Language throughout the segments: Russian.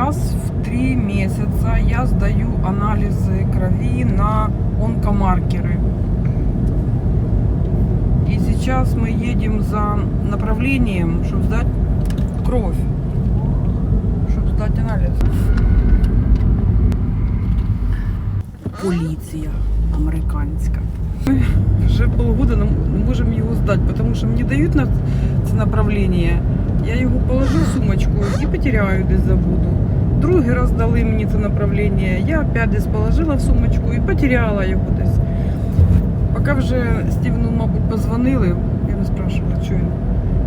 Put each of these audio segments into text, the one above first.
Раз в три месяца я сдаю анализы крови на онкомаркеры. И сейчас мы едем за направлением, чтобы сдать кровь. Чтобы сдать анализ. Поліція американська. Ми вже полгода не не можемо його здати, тому що мені дають на це направлення. Я його положу в сумочку і потеряю десь забуду. Другий раз дали мені це направлення. Я опять десь положила в сумочку і потеряла його десь. Поки вже Стівену, мабуть, позвонили, я не спрашивала, що він.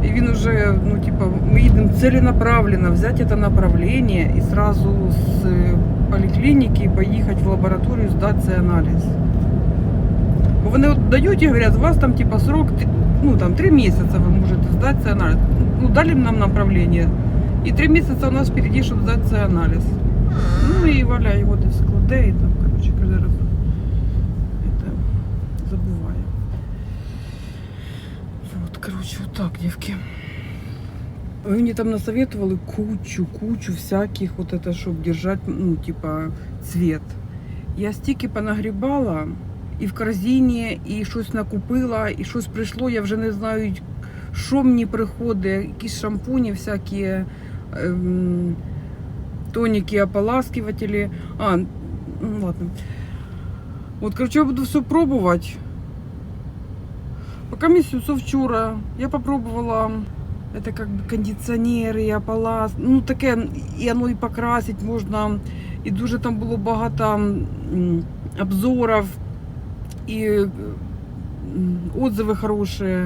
І він уже, ну, типа, ми їдемо целенаправленно взяти це направлення і сразу з е, поліклініки поїхати в лабораторію, здати цей аналіз. Бо вони от дають і говорять, у вас там типа срок, ти- ну там три місяці ви можете здати цей аналіз. Ну, дали нам направлення. І три місяці у нас впереді, щоб здати цей аналіз. Ну і Валя його десь складе і там, коротше, кожен раз это, забуває. Вот, короче, вот так, девки. Вы мне там насоветовали кучу, кучу всяких вот это, чтобы держать, ну, типа, цвет. Я стільки понагрібала, і в корзині, і щось накупила, і щось прийшло, я вже не знаю, що мені приходить, якісь шампуні всякі, ем, тоніки, ополаскивателі. А, ну ладно. От, короче, я буду все пробувати. Пока місяцю вчора я попробувала это как бы кондиціонери, і ополас, ну таке, і воно і покрасити можна, і дуже там було багато обзорів, і м, отзиви хороші.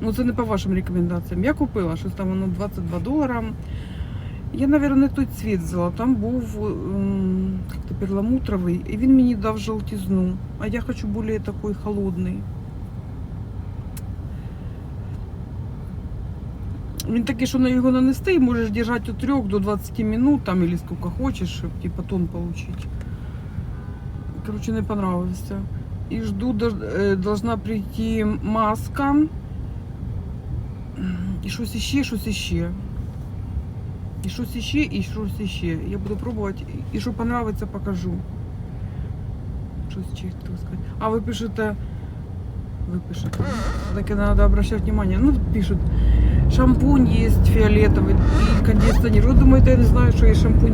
Ну, це не по вашим рекомендаціям. Я купила щось там воно 22 долара. Я, не той цвіт взяла. Там був м, як-то перламутровий, і він мені дав жовтізну. А я хочу більш такий холодний. Він такий, що на його нанести, і можеш держати від 3 до 20 минут, там, или сколько хочеш, щоб типа тон получить. Короче, не понравився. І жду, е, должна прийти маска. І щось іще, щось іще. І щось іще, і щось іще. Я буду пробувати. І що понравиться, покажу. Щось ще хотіла сказати. А ви пишете. Ви пишете. Так надо обращать внимание. Ну, пишут. Шампунь есть фиолетовый и кондиционер. Ви думаєте, я не знаю, що є шампунь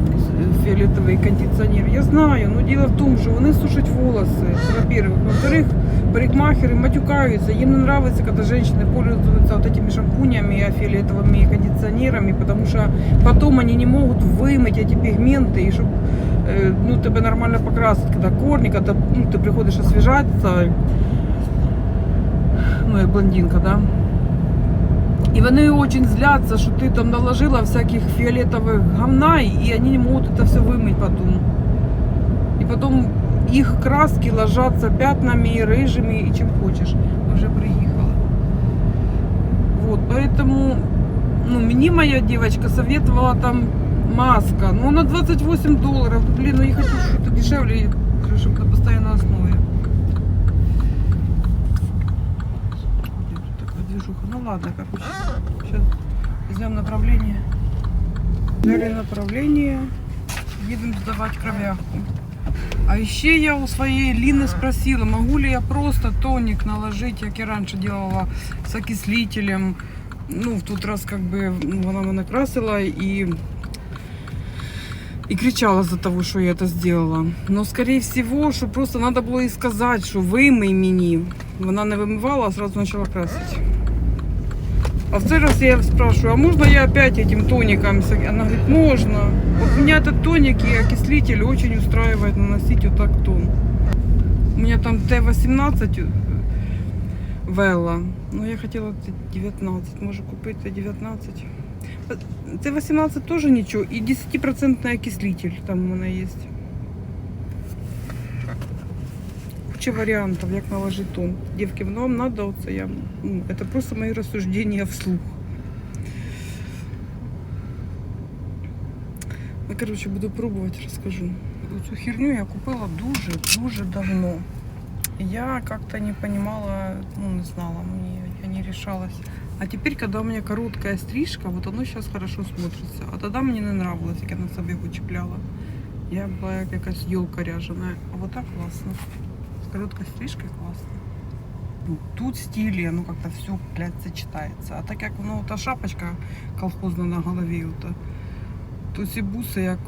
фиолетовый и кондиционер. Я знаю, но дело в том, що вони сушать волосы. Во-первых. Во-вторых, парикмахеры матюкаются. Им не нравится, когда женщины пользуются вот этими шампунями фиолетовыми и кондиционерами, потому что потом они не могут вымыть эти пигменты, и чтобы ну, тебе нормально покрасить, когда корни, когда ну, ты приходишь освежаться, ну, як блондинка, да? І вони очень злятся, що ти там наложила всяких фиолетовых говна, и они не могут это все вымыть потом. И потом их краски ложатся пятнами, рыжими и чем хочешь. Уже приехала. Вот, поэтому, ну, мне моя девочка советовала там маска. Ну, на 28 долларов. Блин, ну я хочу что-то дешевле, чтобы на постоянной. Блин, тут такая движуха. Ну ладно, короче. Сейчас возьмем направление. Взяли направление. Едем сдавать кровяху. А еще я у своей Лины спросила, могу ли я просто тоник наложить, как я раньше делала с окислителем. Ну, в тот раз как бы ну, она меня накрасила и и кричала за того, что я это сделала. Но, скорее всего, что просто надо было ей сказать, что вымой мені. Вона не вимивала, а сразу начала красить. А в цей раз я спрашиваю, а можно я опять этим тоником? Она говорит, можно. Вот меня этот тоник и окислитель очень устраивает наносить вот так тон. У меня там Т-18 Велла. Но я хотела Т-19. Может купить Т-19. Т-18 тоже ничего. И 10% окислитель там у меня есть. Куча вариантов, як наложить тон. Девки, ну вам надо оце я. ну, Это просто мои рассуждения вслух. Ну, короче, буду пробувати, розкажу. Цю херню я купила дуже-дуже давно. Я как-то не понимала, ну, не знала, мне, я не решалась. А теперь, когда у меня короткая стрижка, вот оно сейчас хорошо смотрится. А тогда мне не нравилось, як я на себе його чіпляла. Я була як якась йолка ряжена. А вот так классно. Короткой стрижкой классно. Ну, тут стиле, ну как-то все, блядь, сочетается. А так як ну, та шапочка колхозна на голові, то, то ці буси як,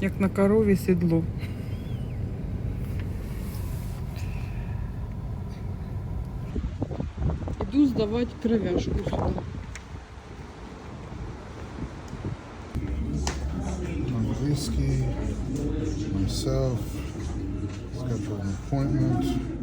як на корові сідло. Іду здавати кровяшку сюди. Myself, schedule an appointment.